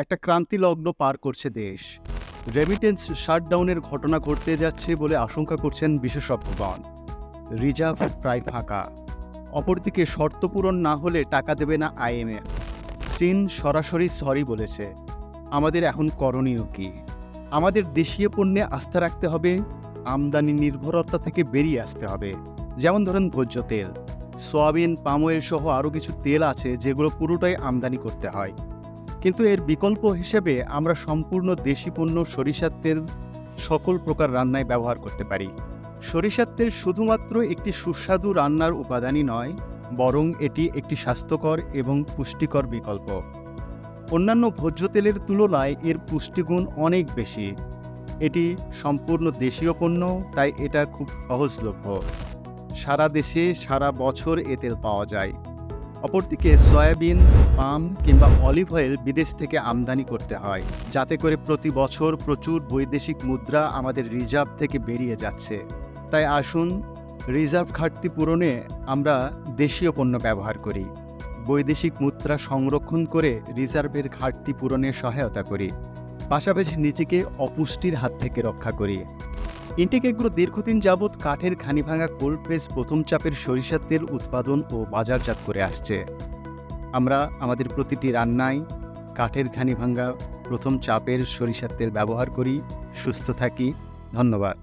একটা ক্রান্তি লগ্ন পার করছে দেশ। রেমিটেন্স শাটডাউনের ঘটনা ঘটতে যাচ্ছে বলে আশঙ্কা করছেন বিশেষজ্ঞগণ। রিজার্ভ প্রায় ফাঁকা। অপরদিকে শর্ত পূরণ না হলে টাকা দেবে না আইএমএফ চীন সরাসরি সরি বলেছে। আমাদের এখন করণীয় কি? আমাদের দেশীয় পণ্যে আস্থা রাখতে হবে, আমদানি নির্ভরতা থেকে বেরিয়ে আসতে হবে। যেমন ধরেন ভোজ্য তেল। সয়াবিন পাম অয়েল সহ আরও কিছু তেল আছে যেগুলো পুরোটাই আমদানি করতে হয়। কিন্তু এর বিকল্প হিসেবে আমরা সম্পূর্ণ দেশি পণ্য সরিষার তেল সকল প্রকার রান্নায় ব্যবহার করতে পারি। সরিষার তেল শুধুমাত্র একটি সুস্বাদু রান্নার উপাদানই নয়, বরং এটি একটি স্বাস্থ্যকর এবং পুষ্টিকর বিকল্প। অন্যান্য ভোজ্য তেলের তুলনায় এর পুষ্টিগুণ অনেক বেশি। এটি সম্পূর্ণ দেশীয় পণ্য, তাই এটা খুব সহজলভ্য। সারা দেশে সারা বছর এ তেল পাওয়া যায়। অপরদিকে সয়াবিন, পাম কিংবা অলিভ অয়েল বিদেশ থেকে আমদানি করতে হয়। যাতে করে প্রতি বছর প্রচুর বৈদেশিক মুদ্রা আমাদের রিজার্ভ থেকে বেরিয়ে যাচ্ছে। তাই আসুন, রিজার্ভ ঘাটতি পূরণে আমরা দেশীয় পণ্য ব্যবহার করি। বৈদেশিক মুদ্রা সংরক্ষণ করে রিজার্ভের ঘাটতি পূরণে সহায়তা করি। পাশাপাশি নিজেকে অপুষ্টির হাত থেকে রক্ষা করি। ইন্টেক দীর্ঘদিন যাবৎ কাঠের খানি ভাঙা কোল্ড প্রেস প্রথম চাপের সরিষার তেল উৎপাদন ও বাজারজাত করে আসছে। আমরা আমাদের প্রতিটি রান্নায় কাঠের খানি ভাঙা প্রথম চাপের সরিষার তেল ব্যবহার করি। সুস্থ থাকি। ধন্যবাদ।